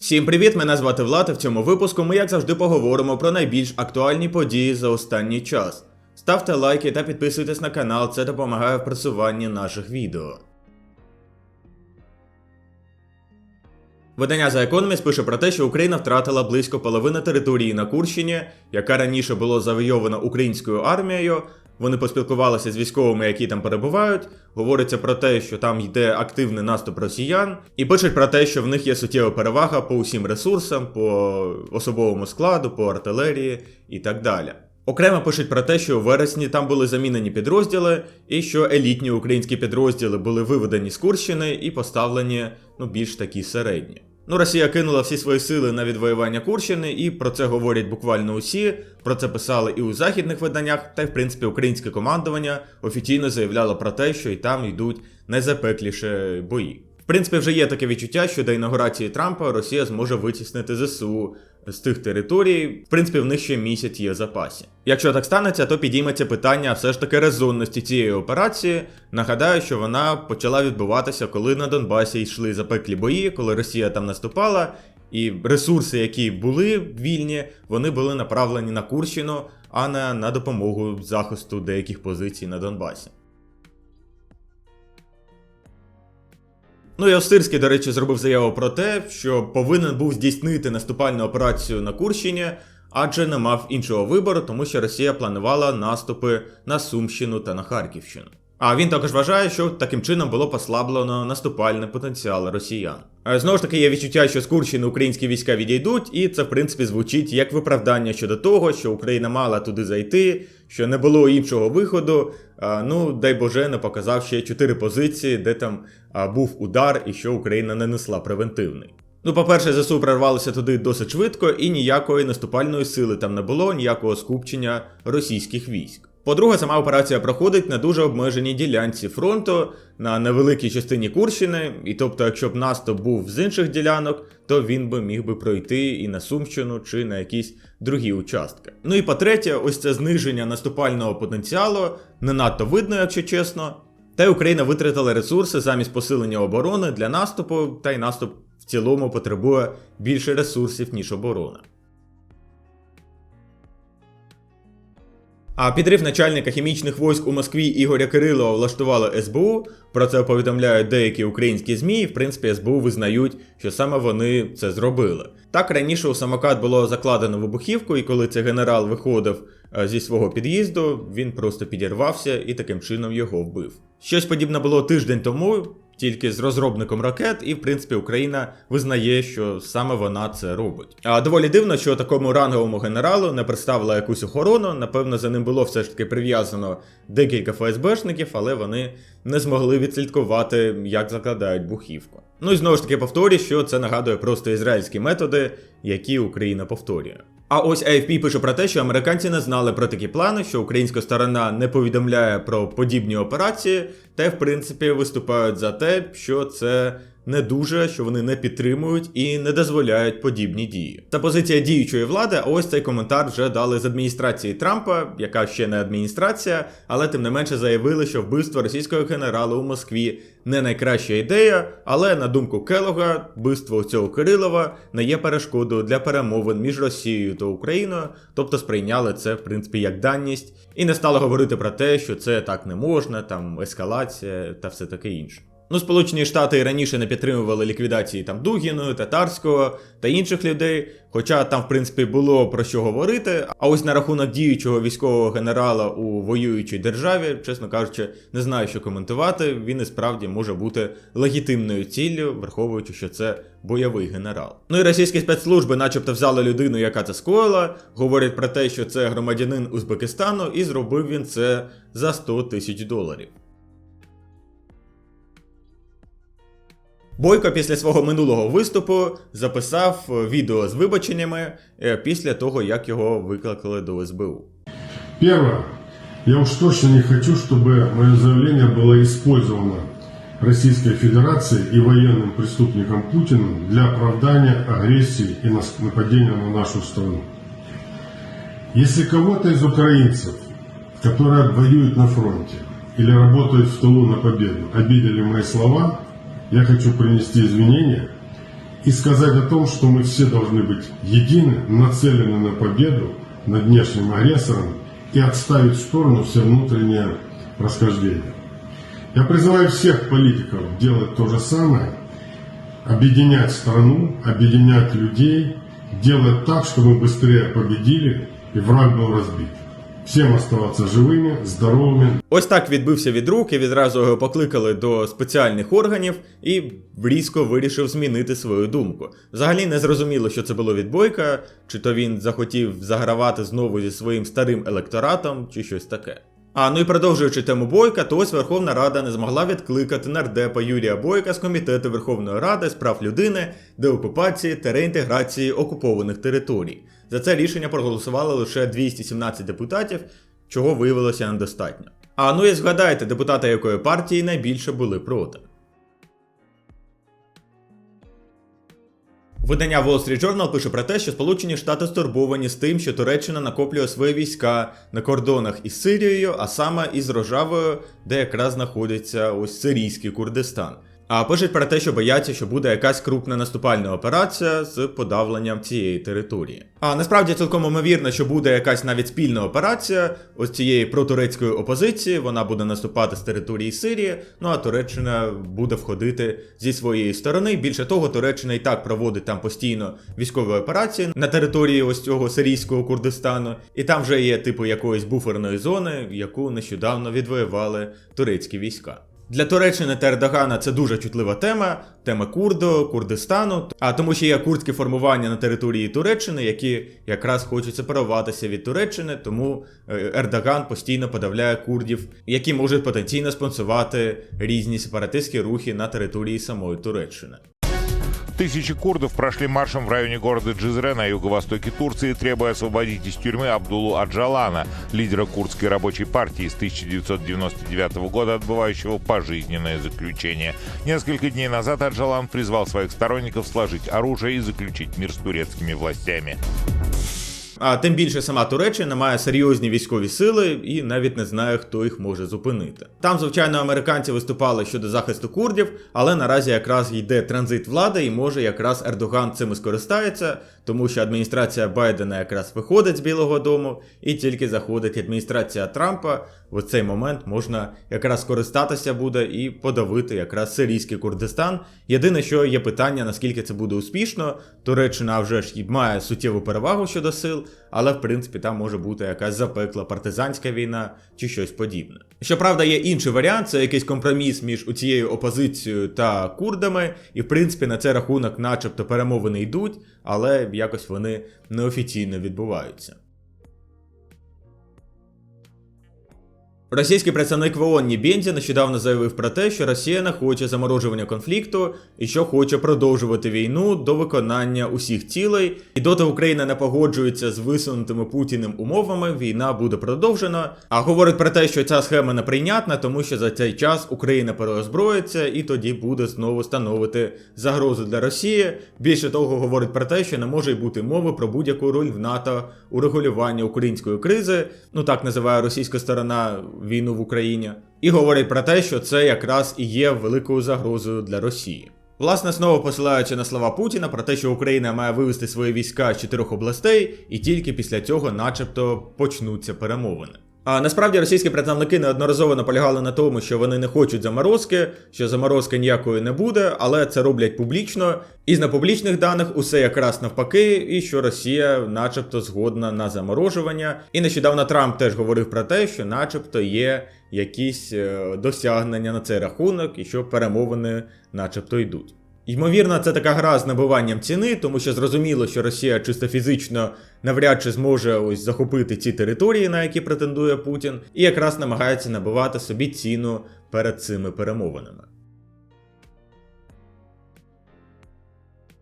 Всім привіт! Мене звати Влад. і В цьому випуску ми, як завжди, поговоримо про найбільш актуальні події за останній час. Ставте лайки та підписуйтесь на канал, це допомагає в просуванні наших відео. Видання The Economist пише про те, що Україна втратила близько половини території на Курщині, яка раніше було завойована українською армією. Вони поспілкувалися з військовими, які там перебувають. Говориться про те, що там йде активний наступ росіян, і пишуть про те, що в них є суттєва перевага по усім ресурсам, по особовому складу, по артилерії і так далі. Окремо пишуть про те, що у вересні там були замінені підрозділи, і що елітні українські підрозділи були виведені з Курщини і поставлені ну більш такі середні. Ну, Росія кинула всі свої сили на відвоювання Курщини, і про це говорять буквально усі. Про це писали і у західних виданнях, та й в принципі українське командування офіційно заявляло про те, що і там йдуть найзапекліші бої. В принципі, вже є таке відчуття, що до інаугурації Трампа Росія зможе витіснити ЗСУ з тих територій. В принципі, в них ще місяць є в запасі. Якщо так станеться, то підійметься питання все ж таки резонності цієї операції. Нагадаю, що вона почала відбуватися, коли на Донбасі йшли запеклі бої, коли Росія там наступала, і ресурси, які були вільні, вони були направлені на Курщину, а не на допомогу захисту деяких позицій на Донбасі. Ну і Остирський, до речі, зробив заяву про те, що повинен був здійснити наступальну операцію на Курщині, адже не мав іншого вибору, тому що Росія планувала наступи на Сумщину та на Харківщину. А він також вважає, що таким чином було послаблено наступальний потенціал росіян. Е, Знову ж таки, є відчуття, що з Курщини українські війська відійдуть, і це в принципі звучить як виправдання щодо того, що Україна мала туди зайти, що не було іншого виходу. Ну, дай Боже, не показав ще чотири позиції, де там а, був удар і що Україна не несла превентивний. Ну, по-перше, ЗСУ прорвалися туди досить швидко, і ніякої наступальної сили там не було, ніякого скупчення російських військ. По-друге, сама операція проходить на дуже обмеженій ділянці фронту на невеликій частині Курщини, і тобто, якщо б наступ був з інших ділянок, то він би міг би пройти і на Сумщину чи на якісь другі участки. Ну і по-третє, ось це зниження наступального потенціалу не надто видно, якщо чесно. Та й Україна витратила ресурси замість посилення оборони для наступу, та й наступ в цілому потребує більше ресурсів, ніж оборона. А підрив начальника хімічних військ у Москві Ігоря Кирилова влаштувало СБУ. Про це повідомляють деякі українські ЗМІ, і в принципі СБУ визнають, що саме вони це зробили. Так раніше у самокат було закладено вибухівку, і коли цей генерал виходив е, зі свого під'їзду, він просто підірвався і таким чином його вбив. Щось подібне було тиждень тому. Тільки з розробником ракет, і в принципі Україна визнає, що саме вона це робить. А доволі дивно, що такому ранговому генералу не представила якусь охорону. Напевно, за ним було все ж таки прив'язано декілька ФСБшників, але вони не змогли відслідкувати, як закладають бухівку. Ну і знову ж таки повторюю, що це нагадує просто ізраїльські методи, які Україна повторює. А ось AFP пише про те, що американці не знали про такі плани, що українська сторона не повідомляє про подібні операції, та в принципі виступають за те, що це не дуже, що вони не підтримують і не дозволяють подібні дії. Це позиція діючої влади. А ось цей коментар вже дали з адміністрації Трампа, яка ще не адміністрація, але тим не менше заявили, що вбивство російського генерала у Москві не найкраща ідея. Але на думку Келога, вбивство цього Кирилова не є перешкодою для перемовин між Росією та Україною, тобто сприйняли це в принципі як даність, і не стали говорити про те, що це так не можна, там ескалація та все таке інше. Ну, Сполучені Штати раніше не підтримували ліквідації там Дугіну, татарського та інших людей. Хоча там, в принципі, було про що говорити. А ось на рахунок діючого військового генерала у воюючій державі, чесно кажучи, не знаю, що коментувати. Він і справді може бути легітимною ціллю, враховуючи, що це бойовий генерал. Ну і російські спецслужби, начебто, взяли людину, яка це скоїла. Говорять про те, що це громадянин Узбекистану, і зробив він це за 100 тисяч доларів. Бойко після свого минулого виступу записав відео з вибаченнями е, після того, як його викликали до СБУ. Первое. Я уж точно не хочу, чтобы мое заявление было использовано Российской Федерацией и военным преступником Путиным для оправдания агрессии и нас- нападения на нашу страну. Если кого-то из украинцев, которые воюют на фронте или работают в тылу на победу, обидели мои слова, я хочу принести извинения и сказать о том, что мы все должны быть едины, нацелены на победу над внешним агрессором и отставить в сторону все внутреннее расхождение. Я призываю всех политиков делать то же самое, объединять страну, объединять людей, делать так, чтобы мы быстрее победили и враг был разбит. Всем оставатися живими, здоровими. Ось так відбився від рук і відразу його покликали до спеціальних органів і різко вирішив змінити свою думку. Взагалі не зрозуміло, що це було від Бойка, чи то він захотів загравати знову зі своїм старим електоратом, чи щось таке. А ну і продовжуючи тему Бойка, то ось Верховна Рада не змогла відкликати нардепа Юрія Бойка з комітету Верховної Ради з прав людини, деокупації та реінтеграції окупованих територій. За це рішення проголосували лише 217 депутатів, чого виявилося недостатньо. А ну і згадайте, депутати якої партії найбільше були проти. Видання Wall Street Journal пише про те, що Сполучені Штати стурбовані з тим, що Туреччина накоплює свої війська на кордонах із Сирією, а саме із Рожавою, де якраз знаходиться ось сирійський Курдистан. А пишуть про те, що бояться, що буде якась крупна наступальна операція з подавленням цієї території. А насправді цілком ймовірно, що буде якась навіть спільна операція ось цієї протурецької опозиції. Вона буде наступати з території Сирії. Ну а Туреччина буде входити зі своєї сторони. Більше того, Туреччина і так проводить там постійно військові операції на території ось цього сирійського Курдистану, і там вже є типу якоїсь буферної зони, яку нещодавно відвоювали турецькі війська. Для Туреччини та Ердогана це дуже чутлива тема, тема Курду, Курдистану, а тому що є курдські формування на території Туреччини, які якраз хочуть сепаруватися від Туреччини, тому е, Ердоган постійно подавляє курдів, які можуть потенційно спонсувати різні сепаратистські рухи на території самої Туреччини. Тысячи курдов прошли маршем в районе города Джизре на юго-востоке Турции, требуя освободить из тюрьмы Абдулу Аджалана, лидера курдской рабочей партии с 1999 года, отбывающего пожизненное заключение. Несколько дней назад Аджалан призвал своих сторонников сложить оружие и заключить мир с турецкими властями. А тим більше сама Туреччина має серйозні військові сили і навіть не знає, хто їх може зупинити. Там, звичайно, американці виступали щодо захисту курдів, але наразі якраз йде транзит влади, і може якраз Ердоган цим і скористається, тому що адміністрація Байдена якраз виходить з Білого Дому, і тільки заходить адміністрація Трампа. В цей момент можна якраз скористатися буде і подавити якраз сирійський Курдистан. Єдине, що є питання, наскільки це буде успішно. Туреччина вже ж має суттєву перевагу щодо сил, але в принципі там може бути якась запекла партизанська війна чи щось подібне. Щоправда, є інший варіант, це якийсь компроміс між цією опозицією та курдами, і в принципі на цей рахунок, начебто, перемовини йдуть, але якось вони неофіційно відбуваються. Російський представник в ООН Нібензі нещодавно заявив про те, що Росія не хоче заморожування конфлікту і що хоче продовжувати війну до виконання усіх цілей. І доти Україна не погоджується з висунутими Путіним умовами, війна буде продовжена. А говорить про те, що ця схема неприйнятна, тому що за цей час Україна переозброїться і тоді буде знову становити загрозу для Росії. Більше того, говорить про те, що не може й бути мови про будь-яку роль в НАТО у регулюванні української кризи. Ну так називає російська сторона війну в Україні, і говорить про те, що це якраз і є великою загрозою для Росії. Власне, знову посилаючи на слова Путіна про те, що Україна має вивести свої війська з чотирьох областей, і тільки після цього, начебто, почнуться перемовини. А насправді російські представники неодноразово наполягали на тому, що вони не хочуть заморозки, що заморозки ніякої не буде, але це роблять публічно. І з непублічних даних усе якраз навпаки, і що Росія, начебто, згодна на заморожування. І нещодавно Трамп теж говорив про те, що, начебто, є якісь е, досягнення на цей рахунок, і що перемовини, начебто, йдуть. Ймовірно, це така гра з набиванням ціни, тому що зрозуміло, що Росія чисто фізично навряд чи зможе ось захопити ці території, на які претендує Путін, і якраз намагається набивати собі ціну перед цими перемовинами.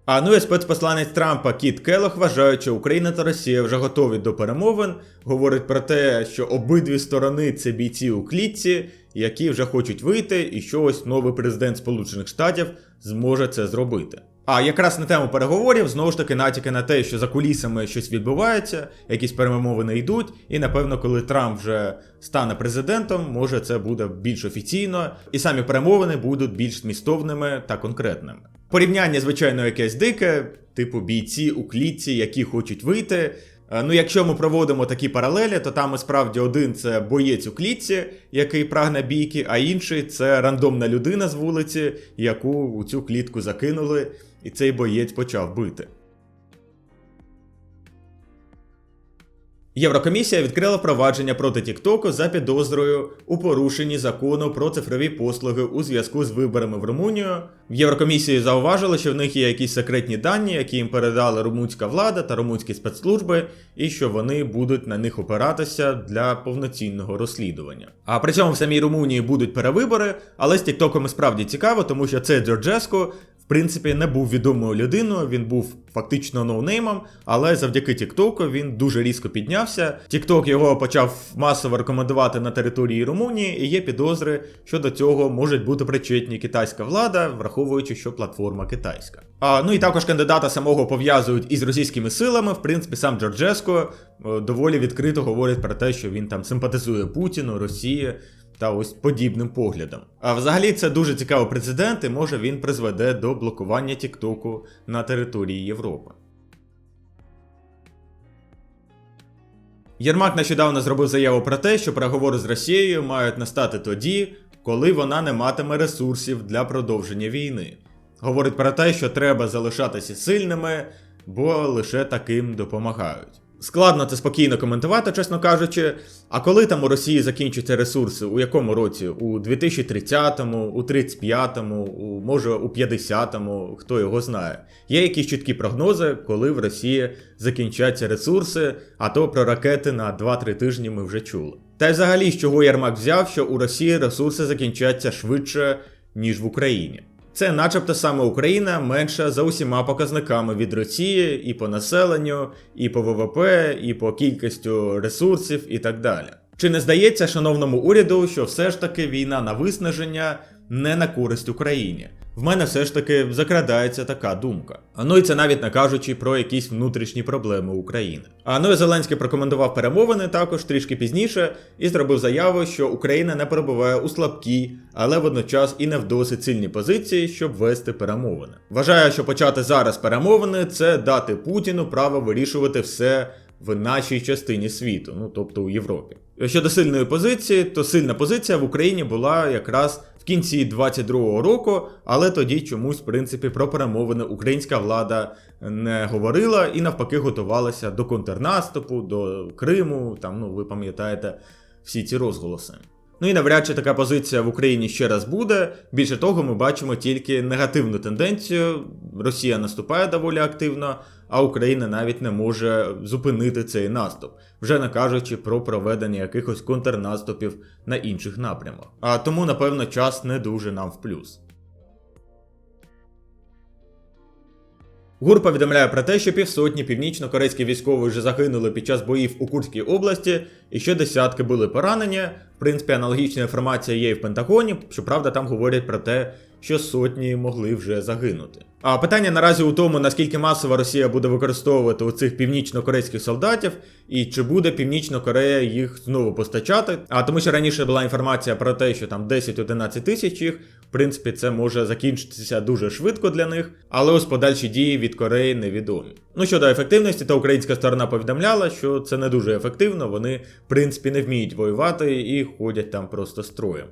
А ну і спецпосланець Трампа Кіт Келох вважає, що Україна та Росія вже готові до перемовин. Говорить про те, що обидві сторони це бійці у клітці, які вже хочуть вийти, і що ось новий президент Сполучених Штатів зможе це зробити. А якраз на тему переговорів знову ж таки натяки на те, що за кулісами щось відбувається, якісь перемовини йдуть, і напевно, коли Трамп вже стане президентом, може це буде більш офіційно, і самі перемовини будуть більш змістовними та конкретними. Порівняння, звичайно, якесь дике, типу бійці у клітці, які хочуть вийти. Е, Ну, якщо ми проводимо такі паралелі, то там і справді один це боєць у клітці, який прагне бійки, а інший це рандомна людина з вулиці, яку у цю клітку закинули, і цей боєць почав бити. Єврокомісія відкрила провадження проти Тіктоку за підозрою у порушенні закону про цифрові послуги у зв'язку з виборами в Румунію. В Єврокомісії зауважили, що в них є якісь секретні дані, які їм передали румунська влада та румунські спецслужби, і що вони будуть на них опиратися для повноцінного розслідування. А при цьому в самій Румунії будуть перевибори, але з Тіктоком справді цікаво, тому що це Джорджеско принципі, не був відомою людиною, він був фактично ноунеймом, але завдяки Тіктоку він дуже різко піднявся. Тікток його почав масово рекомендувати на території Румунії, і є підозри, що до цього можуть бути причетні китайська влада, враховуючи, що платформа китайська. А ну і також кандидата самого пов'язують із російськими силами. В принципі, сам Джорджеско е, доволі відкрито говорить про те, що він там симпатизує Путіну, Росії та ось подібним поглядом. А взагалі це дуже цікавий прецедент, і може він призведе до блокування Тіктоку на території Європи. Єрмак нещодавно зробив заяву про те, що переговори з Росією мають настати тоді, коли вона не матиме ресурсів для продовження війни. Говорить про те, що треба залишатися сильними, бо лише таким допомагають. Складно це спокійно коментувати, чесно кажучи. А коли там у Росії закінчаться ресурси, у якому році? У 2030-му, у 35-му, у, може у 50-му, хто його знає. Є якісь чіткі прогнози, коли в Росії закінчаться ресурси, а то про ракети на 2-3 тижні ми вже чули. Та й взагалі, з чого Єрмак взяв, що у Росії ресурси закінчаться швидше, ніж в Україні. Це, начебто, саме Україна менша за усіма показниками від Росії і по населенню, і по ВВП, і по кількістю ресурсів, і так далі. Чи не здається шановному уряду, що все ж таки війна на виснаження не на користь Україні? В мене все ж таки закрадається така думка. Ну і це навіть не кажучи про якісь внутрішні проблеми України. А ну і Зеленський прокоментував перемовини також трішки пізніше і зробив заяву, що Україна не перебуває у слабкій, але водночас і не в досить сильній позиції, щоб вести перемовини. Вважаю, що почати зараз перемовини це дати Путіну право вирішувати все в нашій частині світу, ну тобто у Європі. Щодо сильної позиції, то сильна позиція в Україні була якраз кінці 22-го року, але тоді чомусь, в принципі, про перемовини українська влада не говорила і навпаки готувалася до контрнаступу, до Криму. Там, ну ви пам'ятаєте всі ці розголоси. Ну і навряд чи така позиція в Україні ще раз буде. Більше того, ми бачимо тільки негативну тенденцію. Росія наступає доволі активно, а Україна навіть не може зупинити цей наступ, вже не кажучи про проведення якихось контрнаступів на інших напрямах. А тому, напевно, час не дуже нам в плюс. ГУР повідомляє про те, що півсотні північно-корейських військових вже загинули під час боїв у Курській області, і ще десятки були поранені. Принципі, аналогічна інформація є і в Пентагоні, щоправда, там говорять про те, що сотні могли вже загинути. А питання наразі у тому, наскільки масово Росія буде використовувати у цих північно-корейських солдатів, і чи буде Північна Корея їх знову постачати. А тому що раніше була інформація про те, що там 10-11 тисяч їх, в принципі, це може закінчитися дуже швидко для них, але ось подальші дії від Кореї невідомі. Ну щодо ефективності, то українська сторона повідомляла, що це не дуже ефективно, вони, в принципі, не вміють воювати і ходять там просто строєм.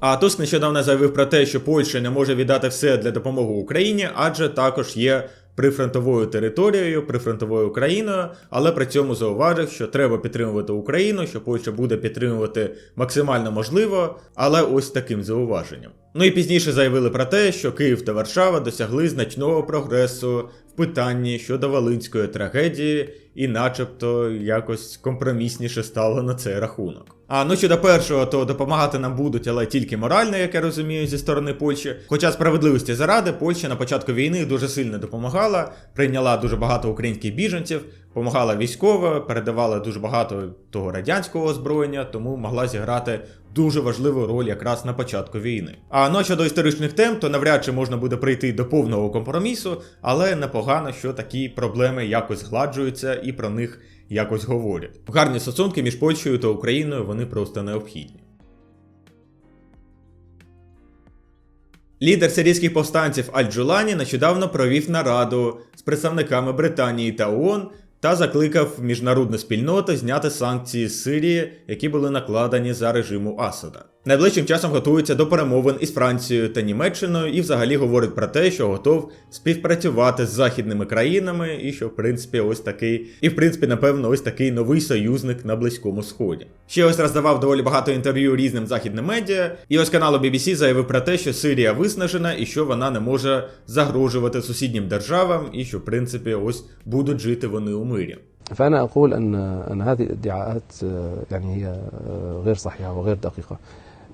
А Туск нещодавно заявив про те, що Польща не може віддати все для допомоги Україні, адже також є прифронтовою територією, прифронтовою країною, але при цьому зауважив, що треба підтримувати Україну, що Польща буде підтримувати максимально можливо, але ось таким зауваженням. Ну і пізніше заявили про те, що Київ та Варшава досягли значного прогресу в питанні щодо Волинської трагедії, і начебто якось компромісніше стало на цей рахунок. А ну щодо першого, то допомагати нам будуть, але тільки морально, як я розумію, зі сторони Польщі. Хоча справедливості заради, Польща на початку війни дуже сильно допомагала, прийняла дуже багато українських біженців. Помагала військова, передавала дуже багато того радянського озброєння, тому могла зіграти дуже важливу роль якраз на початку війни. А ну щодо історичних тем, то навряд чи можна буде прийти до повного компромісу, але непогано, що такі проблеми якось згладжуються і про них якось говорять. Гарні стосунки між Польщею та Україною вони просто необхідні. Лідер сирійських повстанців Аль-Джулані нещодавно провів нараду з представниками Британії та ООН та закликав міжнародну спільноту зняти санкції з Сирії, які були накладені за режиму Асада. Найближчим часом готується до перемовин із Францією та Німеччиною і взагалі говорить про те, що готов співпрацювати з західними країнами, і що в принципі ось такий, і в принципі, напевно, ось такий новий союзник на Близькому Сході. Ще ось роздавав доволі багато інтерв'ю різним західним медіа, і ось каналу BBC заявив про те, що Сирія виснажена і що вона не може загрожувати сусіднім державам, і що в принципі ось будуть жити вони у мирі. فأنا أقول أن أن هذه الادعاءات آه، يعني هي آه، غير صحيحة وغير دقيقة.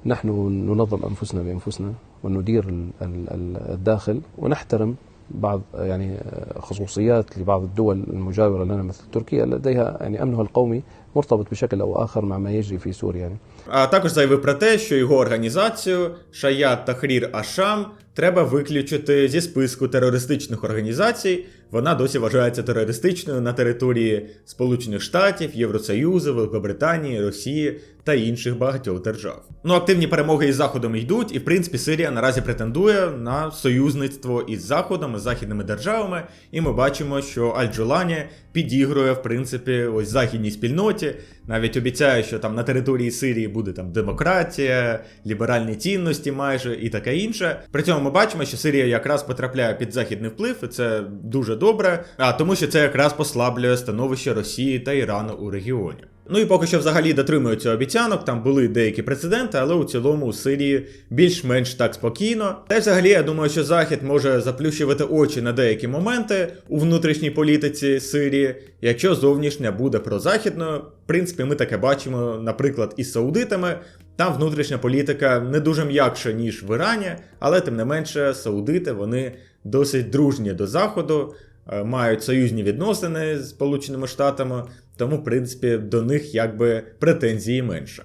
نحن ننظم أنفسنا بأنفسنا وندير ال- ال- ال- الداخل ونحترم بعض آه، يعني آه، خصوصيات لبعض الدول المجاورة لنا مثل تركيا لديها يعني أمنها القومي مرتبط بشكل أو آخر مع ما يجري في سوريا يعني. А також заявив про те, що його організацію Шаят Тахрір Ашам треба виключити зі списку терористичних організацій. Вона досі вважається терористичною на території Сполучених Штатів, Євросоюзу, Великобританії, Росії та інших багатьох держав. Ну, активні перемоги із Заходом йдуть, і в принципі Сирія наразі претендує на союзництво із Заходом, із західними державами. І ми бачимо, що Аль-Джолані підігрує в принципі ось західній спільноті. Навіть обіцяє, що там на території Сирії буде там демократія, ліберальні цінності майже і таке інше. При цьому ми бачимо, що Сирія якраз потрапляє під західний вплив, і це дуже добре, а тому що це якраз послаблює становище Росії та Ірану у регіоні. Ну і поки що взагалі дотримуються обіцянок, там були деякі прецеденти, але у цілому у Сирії більш-менш так спокійно. Та й взагалі я думаю, що Захід може заплющувати очі на деякі моменти у внутрішній політиці Сирії, якщо зовнішня буде прозахідною. В принципі, ми таке бачимо, наприклад, із саудитами. Там внутрішня політика не дуже м'якша, ніж в Ірані, але тим не менше, саудити вони досить дружні до Заходу, мають союзні відносини з Сполученими Штатами, тому, в принципі, до них якби претензії менше.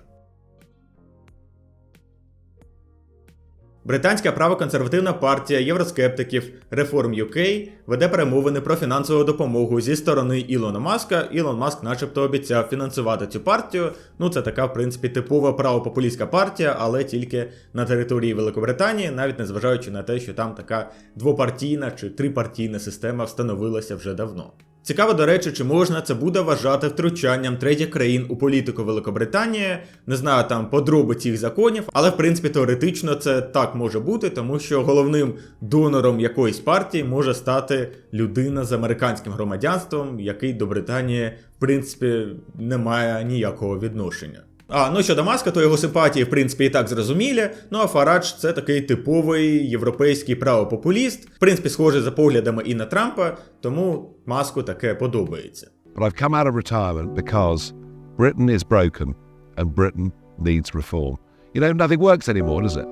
Британська правоконсервативна партія євроскептиків Reform UK веде перемовини про фінансову допомогу зі сторони Ілона Маска. Ілон Маск, начебто, обіцяв фінансувати цю партію. Ну, це така, в принципі, типова правопопулістська партія, але тільки на території Великобританії, навіть незважаючи на те, що там така двопартійна чи трипартійна система встановилася вже давно. Цікаво, до речі, чи можна це буде вважати втручанням третіх країн у політику Великобританії. Не знаю там подробиць цих законів, але в принципі теоретично це так може бути, тому що головним донором якоїсь партії може стати людина з американським громадянством, який до Британії в принципі не має ніякого відношення. А ну щодо Маска, то його симпатії, в принципі, і так зрозумілі. Ну а Фарадж це такий типовий європейський правопопуліст, в принципі, схожий за поглядами і на Трампа, тому маску таке подобається. But I've come out of retirement because Britain is broken and Britain needs reform. You know, nothing works anymore, does it?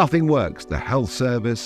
Nothing works. The health service,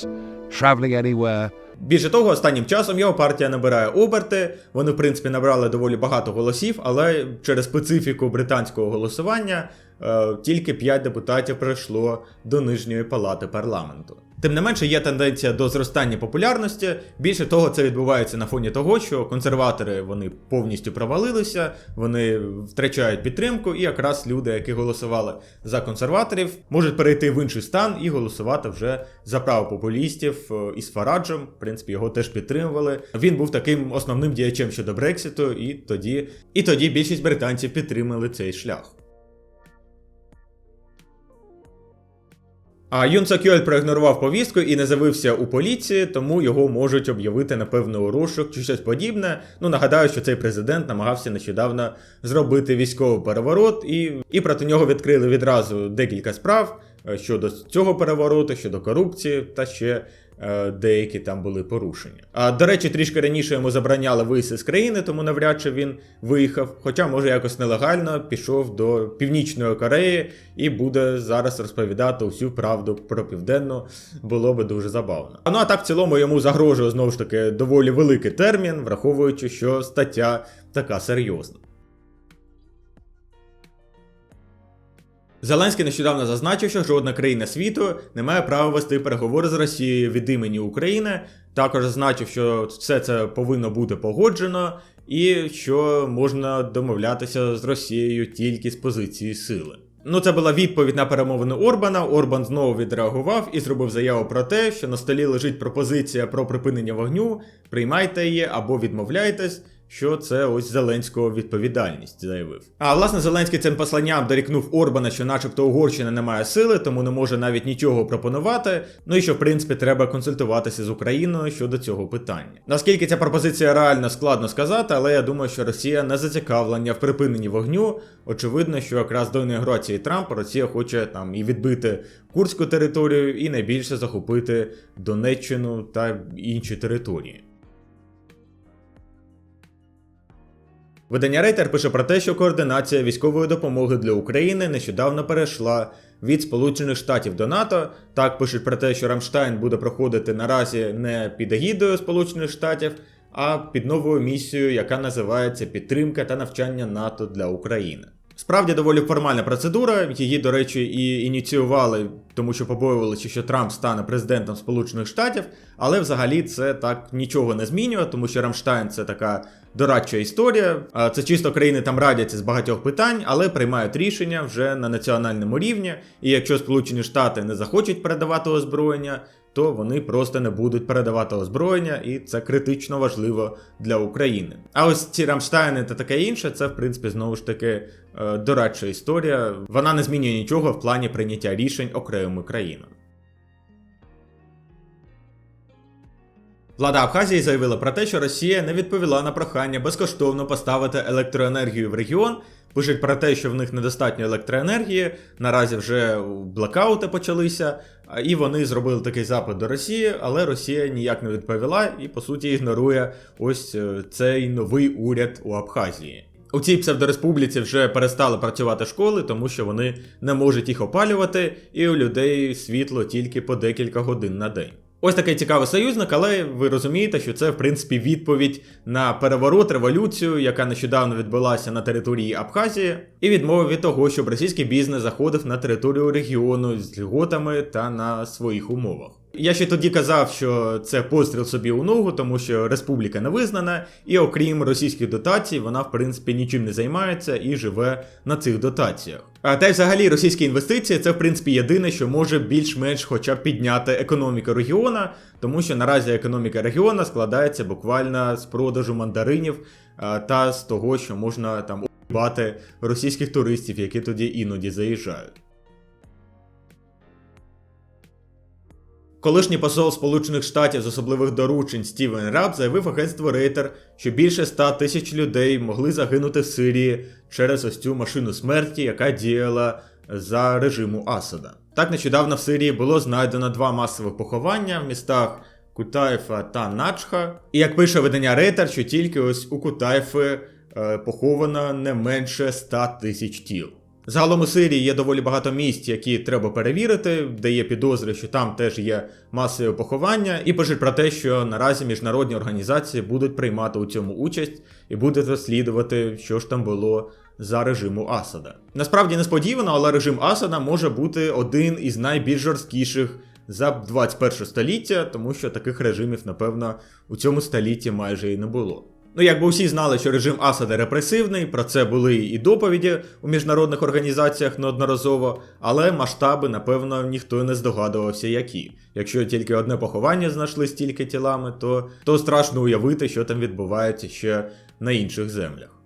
traveling anywhere. Більше того, останнім часом його партія набирає оберти. Вони, в принципі, набрали доволі багато голосів, але через специфіку британського голосування е, тільки 5 депутатів прийшло до нижньої палати парламенту. Тим не менше, є тенденція до зростання популярності. Більше того, це відбувається на фоні того, що консерватори вони повністю провалилися, вони втрачають підтримку, і якраз люди, які голосували за консерваторів, можуть перейти в інший стан і голосувати вже за правопопулістів е, із Фараджем. В принципі, його теж підтримували. Він був таким основним діячем щодо Брекситу, і тоді, і тоді більшість британців підтримали цей шлях. А Юн Сокюель проігнорував повістку і не з'явився у поліції, тому його можуть об'явити напевно у розшук чи щось подібне. Ну нагадаю, що цей президент намагався нещодавно зробити військовий переворот, і, і проти нього відкрили відразу декілька справ е, щодо цього перевороту, щодо корупції та ще деякі там були порушення. А до речі, трішки раніше йому забороняли виїзд з країни, тому навряд чи він виїхав. Хоча, може, якось нелегально пішов до Північної Кореї і буде зараз розповідати усю правду про південну. Було би дуже забавно. Ну а так в цілому йому загрожує знову ж таки доволі великий термін, враховуючи, що стаття така серйозна. Зеленський нещодавно зазначив, що жодна країна світу не має права вести переговори з Росією від імені України. Також зазначив, що все це повинно бути погоджено, і що можна домовлятися з Росією тільки з позиції сили. Ну, це була відповідь на перемовини Орбана. Орбан знову відреагував і зробив заяву про те, що на столі лежить пропозиція про припинення вогню. Приймайте її або відмовляйтесь. Що це ось Зеленського відповідальність заявив. А власне Зеленський цим посланням дорікнув Орбана, що, начебто, Угорщина не має сили, тому не може навіть нічого пропонувати. Ну і що, в принципі, треба консультуватися з Україною щодо цього питання. Наскільки ця пропозиція реально складно сказати, але я думаю, що Росія не зацікавлення в припиненні вогню. Очевидно, що якраз до інаугурації Трампа Росія хоче там і відбити Курську територію, і найбільше захопити Донеччину та інші території. Видання Рейтер пише про те, що координація військової допомоги для України нещодавно перейшла від Сполучених Штатів до НАТО. Так пишуть про те, що Рамштайн буде проходити наразі не під егідою Сполучених Штатів, а під новою місією, яка називається Підтримка та навчання НАТО для України. Справді доволі формальна процедура. Її, до речі, і ініціювали, тому що побоювалися, що Трамп стане президентом Сполучених Штатів, але взагалі це так нічого не змінює, тому що Рамштайн це така дорадча історія. Це чисто країни там радяться з багатьох питань, але приймають рішення вже на національному рівні. І якщо Сполучені Штати не захочуть передавати озброєння, то вони просто не будуть передавати озброєння, і це критично важливо для України. А ось ці Рамштайни та таке інше, це в принципі знову ж таки дорадша дорадча історія. Вона не змінює нічого в плані прийняття рішень окремими країнами. Влада Абхазії заявила про те, що Росія не відповіла на прохання безкоштовно поставити електроенергію в регіон. Пишуть про те, що в них недостатньо електроенергії. Наразі вже блокаути почалися, і вони зробили такий запит до Росії, але Росія ніяк не відповіла і по суті ігнорує ось е, цей новий уряд у Абхазії. У цій псевдореспубліці вже перестали працювати школи, тому що вони не можуть їх опалювати, і у людей світло тільки по декілька годин на день. Ось такий цікавий союзник, але ви розумієте, що це в принципі відповідь на переворот, революцію, яка нещодавно відбулася на території Абхазії, і відмова від того, щоб російський бізнес заходив на територію регіону з льготами та на своїх умовах. Я ще тоді казав, що це постріл собі у ногу, тому що республіка не визнана, і окрім російських дотацій, вона в принципі нічим не займається і живе на цих дотаціях. А та й взагалі російські інвестиції це в принципі єдине, що може більш-менш хоча б підняти економіку регіона, тому що наразі економіка регіону складається буквально з продажу мандаринів та з того, що можна там убати російських туристів, які тоді іноді заїжджають. Колишній посол Сполучених Штатів з особливих доручень Стівен Раб заявив агентству Рейтер, що більше 100 тисяч людей могли загинути в Сирії через ось цю машину смерті, яка діяла за режиму Асада. Так нещодавно в Сирії було знайдено два масових поховання в містах Кутаєфа та Начха. І як пише видання Рейтер, що тільки ось у Кутаєфи е, поховано не менше 100 тисяч тіл. Загалом у Сирії є доволі багато місць, які треба перевірити, де є підозри, що там теж є масове поховання, і пишуть про те, що наразі міжнародні організації будуть приймати у цьому участь і будуть розслідувати, що ж там було за режиму Асада. Насправді несподівано, але режим Асада може бути один із найбільш жорсткіших за 21 століття, тому що таких режимів, напевно, у цьому столітті майже і не було. Ну, якби усі знали, що режим Асада репресивний, про це були і доповіді у міжнародних організаціях неодноразово, але масштаби, напевно, ніхто не здогадувався, які. Якщо тільки одне поховання знайшли стільки тілами, то, то страшно уявити, що там відбувається ще на інших землях.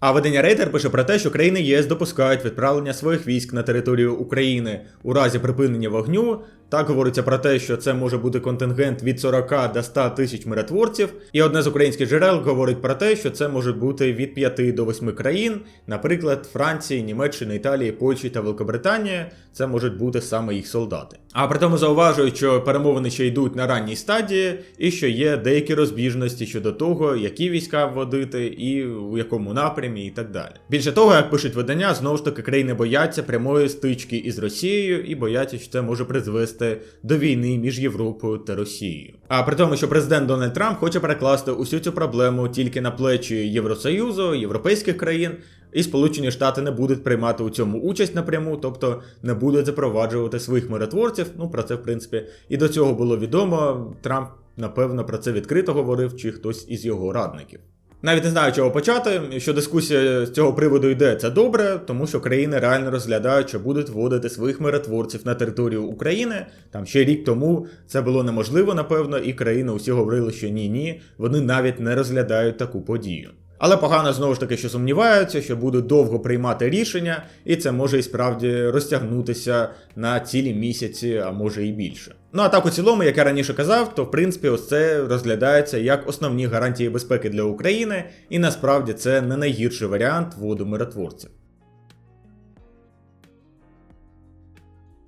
А видання Рейтер пише про те, що країни ЄС допускають відправлення своїх військ на територію України у разі припинення вогню. Так говориться про те, що це може бути контингент від 40 до 100 тисяч миротворців. І одне з українських джерел говорить про те, що це може бути від 5 до 8 країн, наприклад, Франції, Німеччини, Італії, Польщі та Великобританії. Це можуть бути саме їх солдати. А при тому зауважують, що перемовини ще йдуть на ранній стадії, і що є деякі розбіжності щодо того, які війська вводити і у якому напрямі, і так далі. Більше того, як пишуть видання, знову ж таки країни бояться прямої стички із Росією і бояться, що це може призвести до війни між Європою та Росією. А при тому, що президент Дональд Трамп хоче перекласти усю цю проблему тільки на плечі Євросоюзу, європейських країн. І Сполучені Штати не будуть приймати у цьому участь напряму, тобто не будуть запроваджувати своїх миротворців. Ну про це в принципі і до цього було відомо. Трамп напевно про це відкрито говорив, чи хтось із його радників. Навіть не знаю, чого почати. Що дискусія з цього приводу йде, це добре, тому що країни реально розглядають, що будуть вводити своїх миротворців на територію України. Там ще рік тому це було неможливо, напевно, і країни усі говорили, що ні, ні, вони навіть не розглядають таку подію. Але погано знову ж таки, що сумніваються, що будуть довго приймати рішення, і це може і справді розтягнутися на цілі місяці, а може і більше. Ну а так у цілому, як я раніше казав, то в принципі ось це розглядається як основні гарантії безпеки для України, і насправді це не найгірший варіант воду миротворців.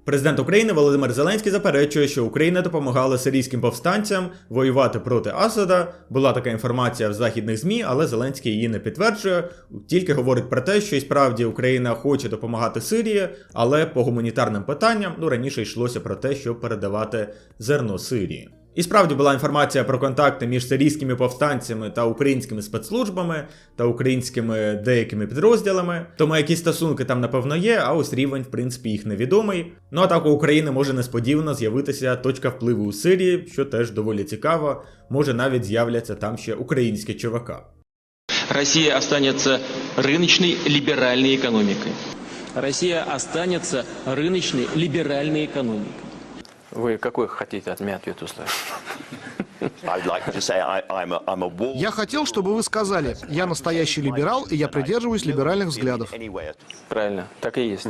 Президент України Володимир Зеленський заперечує, що Україна допомагала сирійським повстанцям воювати проти Асада. Була така інформація в західних ЗМІ, але Зеленський її не підтверджує. Тільки говорить про те, що і справді Україна хоче допомагати Сирії, але по гуманітарним питанням ну раніше йшлося про те, щоб передавати зерно Сирії. І справді була інформація про контакти між сирійськими повстанцями та українськими спецслужбами та українськими деякими підрозділами. Тому якісь стосунки там напевно є, а ось рівень, в принципі, їх невідомий. Ну а так у України може несподівано з'явитися точка впливу у Сирії, що теж доволі цікаво. Може навіть з'являться там ще українські ЧВК. Россия останется рыночной либеральной экономикой. Россия останется рыночной либеральной экономикой. Вы какой хотите от меня ответ услышать? I'd like to say I, I'm, a, I'm a wall. Я хотел, чтобы вы сказали, я настоящий либерал, и я придерживаюсь либеральных взглядов. Anywhere. Правильно, так и есть.